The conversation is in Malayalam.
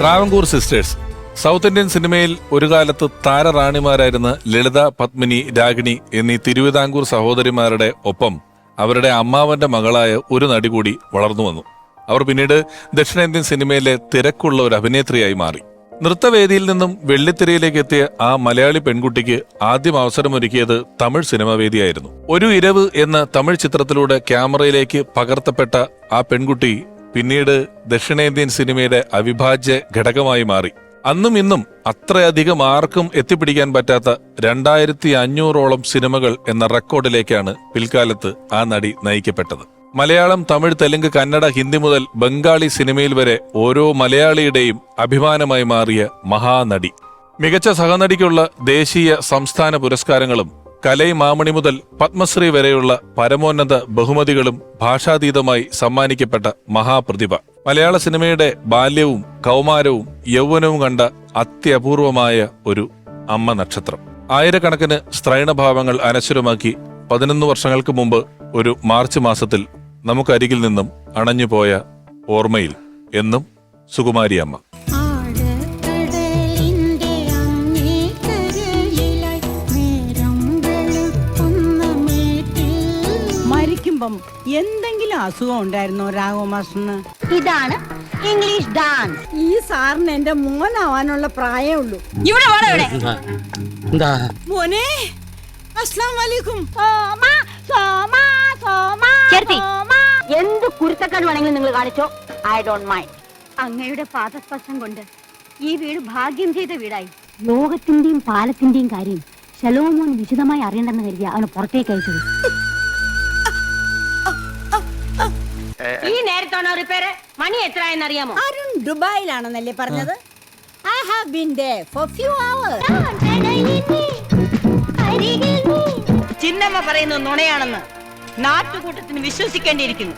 ട്രാവൻകൂർ സിസ്റ്റേഴ്സ് സൗത്ത് ഇന്ത്യൻ സിനിമയിൽ ഒരു കാലത്ത് താരറാണിമാരായിരുന്ന ലളിത പത്മിനി രാഗിണി എന്നീ തിരുവിതാംകൂർ സഹോദരിമാരുടെ ഒപ്പം അവരുടെ അമ്മാവന്റെ മകളായ ഒരു നടി കൂടി വളർന്നു വന്നു. അവർ പിന്നീട് ദക്ഷിണേന്ത്യൻ സിനിമയിലെ തിരക്കുള്ള ഒരു അഭിനേത്രിയായി മാറി. നൃത്തവേദിയിൽ നിന്നും വെള്ളിത്തിരയിലേക്ക് എത്തിയ ആ മലയാളി പെൺകുട്ടിക്ക് ആദ്യം അവസരമൊരുക്കിയത് തമിഴ് സിനിമാവേദിയായിരുന്നു ഒരു ഇരവ് എന്ന തമിഴ് ചിത്രത്തിലൂടെ ക്യാമറയിലേക്ക് പകർത്തപ്പെട്ട ആ പെൺകുട്ടി പിന്നീട് ദക്ഷിണേന്ത്യൻ സിനിമയുടെ അവിഭാജ്യ ഘടകമായി മാറി. അന്നും ഇന്നും അത്രയധികം ആർക്കും എത്തിപ്പിടിക്കാൻ പറ്റാത്ത രണ്ടായിരത്തി അഞ്ഞൂറോളം സിനിമകൾ എന്ന റെക്കോർഡിലേക്കാണ് പിൽക്കാലത്ത് ആ നടി നയിക്കപ്പെട്ടത്. മലയാളം തമിഴ് തെലുങ്ക് കന്നഡ ഹിന്ദി മുതൽ ബംഗാളി സിനിമയിൽ വരെ ഓരോ മലയാളിയുടെയും അഭിമാനമായി മാറിയ മഹാനടി. മികച്ച സഹനടിക്കുള്ള ദേശീയ സംസ്ഥാന പുരസ്കാരങ്ങളും കലൈ മാമണി മുതൽ പത്മശ്രീ വരെയുള്ള പരമോന്നത ബഹുമതികളും ഭാഷാതീതമായി സമ്മാനിക്കപ്പെട്ട മഹാപ്രതിഭ. മലയാള സിനിമയുടെ ബാല്യവും കൗമാരവും യൗവനവും കണ്ട അത്യപൂർവമായ ഒരു അമ്മ നക്ഷത്രം. ആയിരക്കണക്കിന് സ്ത്രൈണഭാവങ്ങൾ അനശ്വരമാക്കി പതിനൊന്ന് വർഷങ്ങൾക്ക് മുമ്പ് ഒരു മാർച്ച് മാസത്തിൽ നമുക്കരികിൽ നിന്നും അണഞ്ഞുപോയ ഓർമ്മയിൽ എന്നും സുകുമാരി അമ്മ മരിക്കുമ്പം എന്തെങ്കിലും അസുഖം ഉണ്ടായിരുന്നോ രാഘവ മാസ്റ്ററിന് ഇതാണ് ഇംഗ്ലീഷ് ഡാൻസ് ഈ സാറിന് എന്റെ മോനാവാനുള്ള പ്രായമേ ഉള്ളൂ. ഇവിടെ വേണം ഇവിടെ. എന്താ? മോനെ അസ്ലാം വലൈക്കും. ചേർത്തി. എന്ത് കുരുത്തക്കേട് വേണമെങ്കിലും നിങ്ങൾ കാണിച്ചോ? ഐ ഡോണ്ട് മൈൻഡ് അങ്ങയുടെ പാദസ്പർശം കൊണ്ട് ഈ വീട് ഭാഗ്യം ചെയ്ത വീടായി. ലോകത്തിന്റെയും പാലത്തിന്റെയും കാര്യം ശലോമോൻ വിശദമായി അറിയണ്ടെന്ന് കരുതിയ അവന് പുറത്തേക്ക് അയച്ചത്. ഈ നേരത്താണോ റിപ്പയർ മണി എത്ര എന്നറിയാമോ അരുൺ ദുബായിലാണെന്നല്ലേ പറഞ്ഞത്? I have been there for few hours Chinnamma പറയുന്നത് നുണയാണെന്ന് നാട്ടുകൂട്ടത്തിന് വിശ്വസിക്കേണ്ടിയിരിക്കുന്നു.